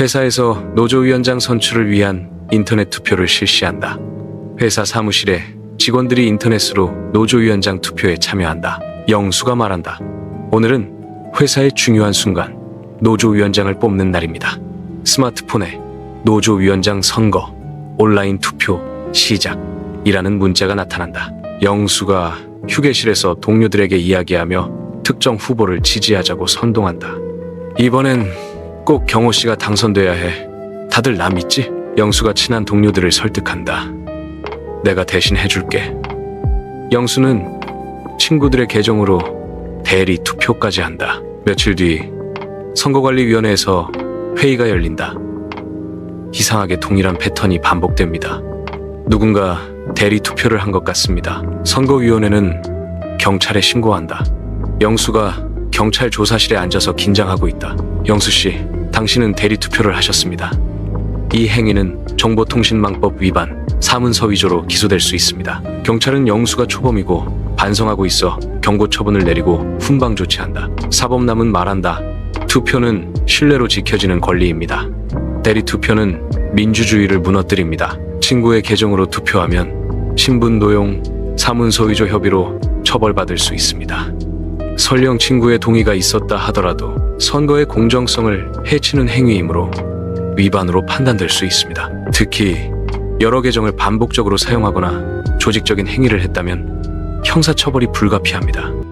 회사에서 노조위원장 선출을 위한 인터넷 투표를 실시한다. 회사 사무실에 직원들이 인터넷으로 노조위원장 투표에 참여한다. 영수가 말한다. 오늘은 회사의 중요한 순간, 노조위원장을 뽑는 날입니다. 스마트폰에 노조위원장 선거, 온라인 투표, 시작이라는 문자가 나타난다. 영수가 휴게실에서 동료들에게 이야기하며 특정 후보를 지지하자고 선동한다. 이번엔 꼭 경호 씨가 당선돼야 해. 다들 나 믿지? 영수가 친한 동료들을 설득한다. 내가 대신 해줄게. 영수는 친구들의 계정으로 대리 투표까지 한다. 며칠 뒤 선거관리위원회에서 회의가 열린다. 이상하게 동일한 패턴이 반복됩니다. 누군가 대리 투표를 한 것 같습니다. 선거위원회는 경찰에 신고한다. 영수가 경찰 조사실에 앉아서 긴장하고 있다. 영수 씨, 당신은 대리 투표를 하셨습니다. 이 행위는 정보통신망법 위반, 사문서 위조로 기소될 수 있습니다. 경찰은 영수가 초범이고 반성하고 있어 경고 처분을 내리고 훈방 조치한다. 사법남은 말한다. 투표는 신뢰로 지켜지는 권리입니다. 대리 투표는 민주주의를 무너뜨립니다. 친구의 계정으로 투표하면 신분 노용, 사문서 위조 협의로 처벌받을 수 있습니다. 설령 친구의 동의가 있었다 하더라도 선거의 공정성을 해치는 행위이므로 위반으로 판단될 수 있습니다. 특히 여러 계정을 반복적으로 사용하거나 조직적인 행위를 했다면 형사처벌이 불가피합니다.